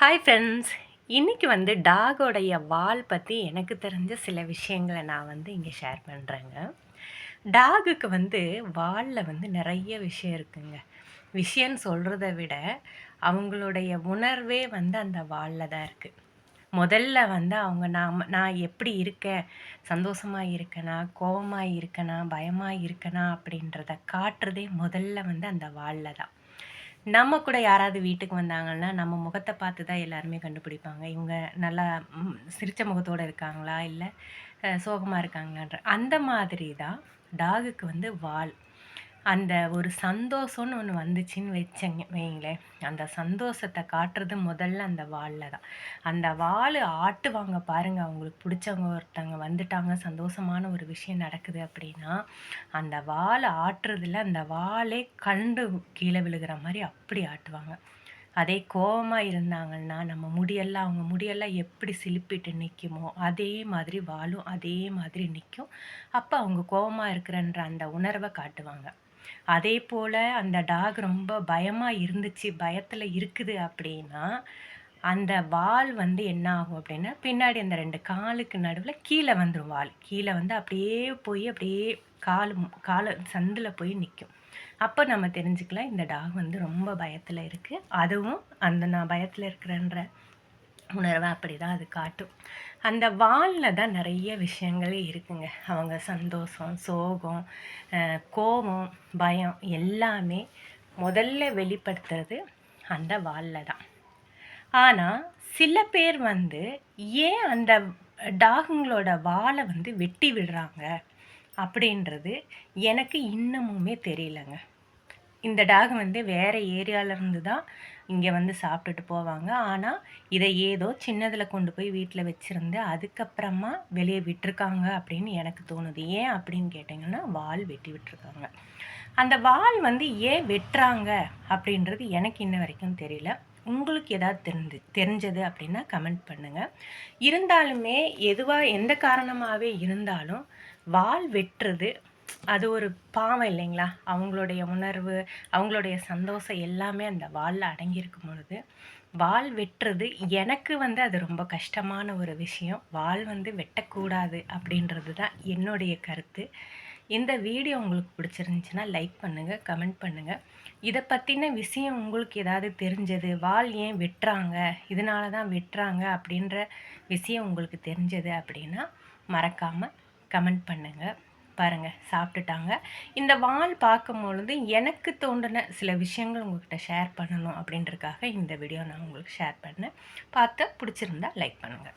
Hi friends இன்றைக்கி வந்து டாகோடைய வால் பற்றி எனக்கு தெரிஞ்ச சில விஷயங்களை நான் வந்து இங்கே ஷேர் பண்ணுறேங்க டாகுக்கு வந்து வாலில் வந்து நிறைய விஷயம் இருக்குங்க. விஷயம்னு சொல்கிறத விட அவங்களுடைய உணர்வே வந்து அந்த வாலில் தான் இருக்குது முதல்ல வந்து அவங்க நாம் நான் எப்படி இருக்கேன்? சந்தோஷமாக இருக்கேனா? கோபமாக இருக்கேனா? பயமாக இருக்கேனா? அப்படின்றத காட்டுறதே முதல்ல வந்து அந்த வாலில் தான். நம்ம கூட யாராவது வீட்டுக்கு வந்தாங்கன்னா நம்ம முகத்தை பார்த்து தான் எல்லாருமே கண்டுபிடிப்பாங்க. இவங்க நல்லா சிரித்த முகத்தோடு இருக்காங்களா? இல்லை சோகமாக இருக்காங்களான்ற அந்த மாதிரி தான் டாகுக்கு வந்து வால். அந்த ஒரு சந்தோஷம்னு ஒன்று வந்துச்சுன்னு வச்சங்க வைங்களேன் அந்த சந்தோஷத்தை காட்டுறது முதல்ல அந்த வாளில் தான். அந்த வால் ஆட்டுவாங்க பாருங்கள் அவங்களுக்கு பிடிச்சவங்க ஒருத்தவங்க வந்துட்டாங்க சந்தோஷமான ஒரு விஷயம் நடக்குது அப்படின்னா அந்த வால் ஆட்டுறதுல அந்த வாலே கண்டு கீழே விழுகிற மாதிரி அப்படி ஆட்டுவாங்க. அதே கோபமாக இருந்தாங்கன்னா நம்ம முடியெல்லாம் அவங்க முடியெல்லாம் எப்படி சிலிப்பிட்டு நிற்குமோ அதே மாதிரி வாழும் அதே மாதிரி நிற்கும் அப்போ அவங்க கோபமாக இருக்கிறன்ற அந்த உணர்வை காட்டுவாங்க. அதே போல் அந்த டாக் ரொம்ப பயமாக இருந்துச்சு பயத்தில் இருக்குது அப்படின்னா அந்த வால் வந்து என்ன ஆகும் அப்படின்னா பின்னாடி அந்த ரெண்டு காலுக்கு நடுவில் கீழே வந்துடும் வால். கீழே வந்து அப்படியே போய் அப்படியே கால் காலை சந்தில் போய் நிற்கும் அப்போ நம்ம தெரிஞ்சுக்கலாம் இந்த டாக் வந்து ரொம்ப பயத்தில் இருக்குது அதுவும் அந்த நான் பயத்தில் இருக்கிறேன்ற உணர்வை அப்படி தான் அது காட்டும். அந்த வாலில் தான் நிறைய விஷயங்களே இருக்குங்க. அவங்க சந்தோஷம் சோகம் கோபம் பயம் எல்லாமே முதல்ல வெளிப்படுத்துறது அந்த வாலில் தான். ஆனால் சில பேர் வந்து ஏன் அந்த டாகுங்களோட வாலை வந்து வெட்டி விடுறாங்க அப்படின்றது எனக்கு இன்னமுமே தெரியலங்க. இந்த டாக் வந்து வேறு ஏரியாவிலேருந்து தான் இங்கே வந்து சாப்பிட்டுட்டு போவாங்க. ஆனால் இதை ஏதோ சின்னதில் கொண்டு போய் வீட்டில் வச்சுருந்து அதுக்கப்புறமா வெளியே விட்டுருக்காங்க அப்படின்னு எனக்கு தோணுது. ஏன் அப்படின்னு கேட்டிங்கன்னா வால் வெட்டி விட்டுருக்காங்க. அந்த வால் வந்து ஏன் வெட்டுறாங்க அப்படின்றது எனக்கு இன்ன வரைக்கும் தெரியல. உங்களுக்கு ஏதாவது தெரிஞ்சு தெரிஞ்சது அப்படின்னா கமெண்ட் பண்ணுங்கள் இருந்தாலுமே எதுவாக எந்த காரணமாகவே இருந்தாலும் வால் வெட்டுறது அது ஒரு பாவம் இல்லைங்களா? அவங்களுடைய உணர்வு அவங்களுடைய சந்தோஷம் எல்லாமே அந்த வாளில் அடங்கியிருக்கும் பொழுது வால் வெட்டுறது எனக்கு வந்து அது ரொம்ப கஷ்டமான ஒரு விஷயம். வால் வந்து வெட்டக்கூடாது அப்படின்றது தான் என்னுடைய கருத்து. இந்த வீடியோ உங்களுக்கு பிடிச்சிருந்துச்சுன்னா லைக் பண்ணுங்கள் கமெண்ட் பண்ணுங்கள் இதை பற்றின விஷயம் உங்களுக்கு ஏதாவது தெரிஞ்சது வால் ஏன் வெட்டுறாங்க இதனால தான் வெட்டுறாங்க அப்படின்ற விஷயம் உங்களுக்கு தெரிஞ்சது அப்படின்னா மறக்காமல் கமெண்ட் பண்ணுங்கள் பாருங்கள் சாப்பிட்டுட்டாங்க. இந்த வால் பார்க்கும் பொழுது எனக்கு தோன்றின சில விஷயங்கள் உங்கள்கிட்ட ஷேர் பண்ணணும் அப்படின்றதுக்காக இந்த வீடியோ நான் உங்களுக்கு ஷேர் பண்ணேன். பார்த்து பிடிச்சிருந்தா லைக் பண்ணுங்கள்